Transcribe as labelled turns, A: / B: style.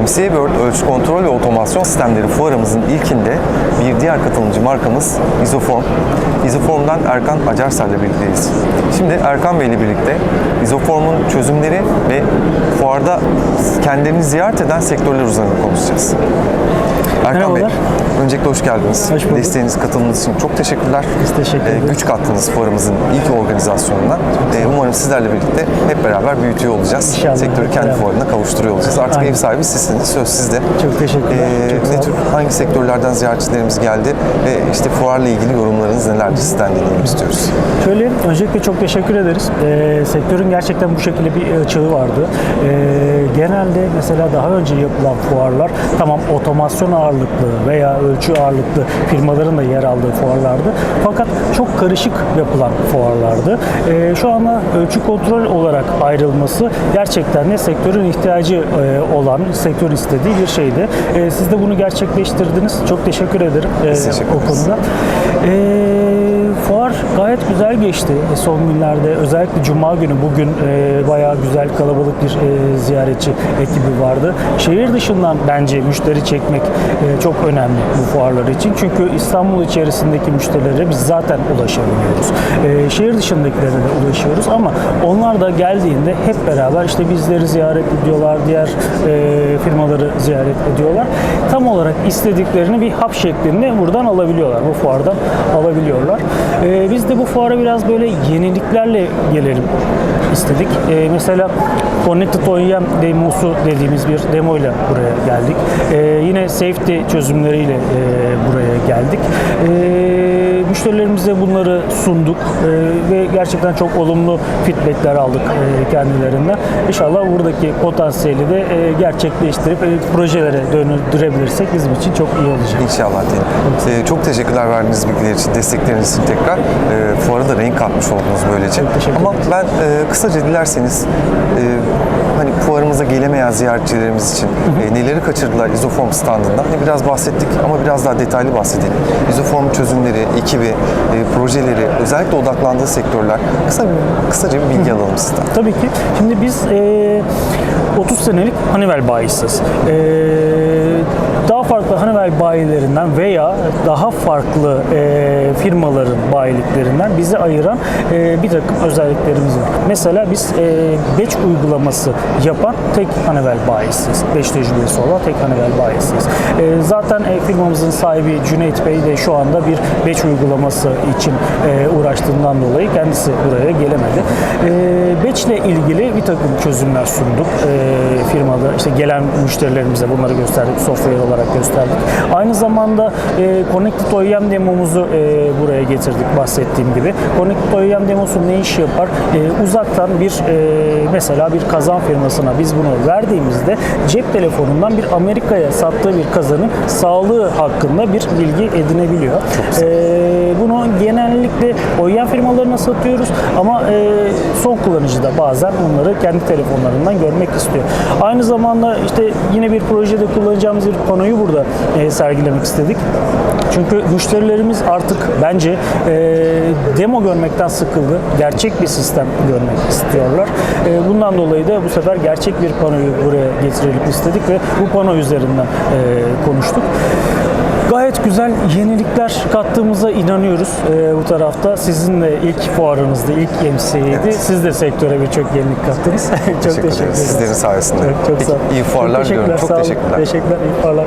A: MCA World Ölçü Kontrol ve Otomasyon Sistemleri fuarımızın ilkinde bir diğer katılımcı markamız Isoform. Isoform'dan Erkan Acarsel ile birlikteyiz. Şimdi Erkan Bey ile birlikte Isoform'un çözümleri ve fuarda kendilerini ziyaret eden sektörler üzerine konuşacağız. Erkan Bey,
B: Merhabalar.
A: öncelikle hoş geldiniz.
B: Hoş bulduk.
A: Desteğiniz, katılımınız için çok teşekkürler.
B: Biz teşekkür
A: Ee,
B: ederiz.
A: güç kattınız fuarımızın ilk organizasyonuna. Ee, umarım sizlerle birlikte hep beraber büyütüyor olacağız.
B: İnşallah,
A: Sektörü kendi
B: beraber.
A: fuarına kavuşturuyor olacağız. Artık
B: Aynen.
A: ev sahibi sizsiniz, söz sizde.
B: Çok teşekkürler.
A: Ee,
B: Çok
A: ne tür, hangi sektörlerden ziyaretçilerimiz geldi ve işte fuarla ilgili yorumlarınız nelerdir sizden dinleyelim istiyoruz.
B: Şöyle öncelikle çok teşekkür ederiz. Ee, sektörün gerçekten bu şekilde bir açığı vardı. Ee, genelde mesela daha önce yapılan fuarlar tamam otomasyon ağırlıklı veya ölçü ağırlıklı firmaların da yer aldığı fuarlardı. Fakat çok karışık yapılan fuarlardı. Ee, şu anda ölçü kontrol olarak ayrılması gerçekten de sektörün ihtiyacı e, olan, sektör istediği bir şeydi. Ee, siz de bunu gerçekleştirdiniz. Çok teşekkür ederim e,
A: teşekkür
B: o konuda. Ee, fuar gayet güzel geçti e, son günlerde. Özellikle Cuma günü bugün e, bayağı güzel kalabalık bir e, ziyaretçi ekibi vardı. Şehir dışından bence müşteri çekmek e, çok önemli bu fuarlar için. Çünkü İstanbul içerisindeki müşterilere biz zaten ulaşabiliyoruz. Şehir dışındakilere de ulaşıyoruz ama onlar da geldiğinde hep beraber işte bizleri ziyaret ediyorlar, diğer e, firmaları ziyaret ediyorlar. Tam olarak istediklerini bir hap şeklinde buradan alabiliyorlar. Bu fuardan alabiliyorlar. E, biz de bu fuara biraz böyle yeniliklerle gelelim istedik. E, mesela Connected OEM demosu dediğimiz bir demoyla buraya geldik. E, yine safety çözümleriyle e, buraya geldik. E, müşterilerimize bunları sunduk e, ve gerçekten çok olumlu feedbackler aldık e, kendilerinden. İnşallah buradaki potansiyeli de e, gerçekleştirip projelere döndürebilirsek bizim için çok iyi olacak.
A: İnşallah diyelim. Ee, çok teşekkürler verdiğiniz bilgiler için, destekleriniz için tekrar. Fuara da renk katmış oldunuz böylece.
B: Çok teşekkür
A: Ama ben kısaca dilerseniz hani fuarımıza gelemeyen ziyaretçilerimiz için e, neleri kaçırdılar izoform standından hani biraz bahsettik ama biraz daha detaylı bahsedelim. İzoform çözümleri, ekibi, e, projeleri, özellikle odaklandığı sektörler. Kısa kısaca bir bilgi alalım sizden.
B: Tabii ki. Şimdi biz e, 30 senelik Honeywell bayisiyiz. E, daha farklı Honeywell bayilerinden veya daha farklı e, firmaların bayiliklerinden bizi ayıran e, bir takım özelliklerimiz var. Mesela biz e, batch uygulaması yapan tek Honeywell bayisiyiz. Batch tecrübesi olan tek Honeywell bayisiyiz. E, zaten e, firmamızın sahibi Cüneyt Bey de şu anda bir batch uygulaması için e, uğraştığından dolayı kendisi buraya gelemedi. E, batch ile ilgili bir takım çözümler sunduk e, firmada. işte gelen müşterilerimize bunları gösterdik, software olarak gösterdik. Aynı zamanda e, Connected OEM demomuzu e, buraya getirdik bahsettiğim gibi. Connected OEM demosu ne iş yapar? E, uzaktan bir e, mesela bir kazan firmasına biz bunu verdiğimizde cep telefonundan bir Amerika'ya sattığı bir kazanın sağlığı hakkında bir bilgi edinebiliyor. E, bunu genellikle OEM firmalarına satıyoruz ama e, son kullanıcı da bazen onları kendi telefonlarından görmek istiyor. Aynı zamanda işte yine bir projede kullanacağımız bir panoyu burada e, sergilemek istedik. Çünkü müşterilerimiz artık bence e, demo görmekten sıkıldı. Gerçek bir sistem görmek istiyorlar. E, bundan dolayı da bu sefer gerçek bir panoyu buraya getirelim istedik ve bu pano üzerinden konuştuk. Gayet güzel yenilikler kattığımıza inanıyoruz e, bu tarafta. Sizin de ilk fuarınızda, ilk MC'ydi.
A: Evet.
B: Siz de sektöre birçok yenilik kattınız. çok teşekkür,
A: ederiz.
B: ederiz.
A: Sizlerin sayesinde.
B: Evet, çok
A: Peki,
B: sağ olun.
A: iyi fuarlar
B: Çok
A: diliyorum. Çok teşekkürler.
B: Teşekkürler. İyi fuarlar.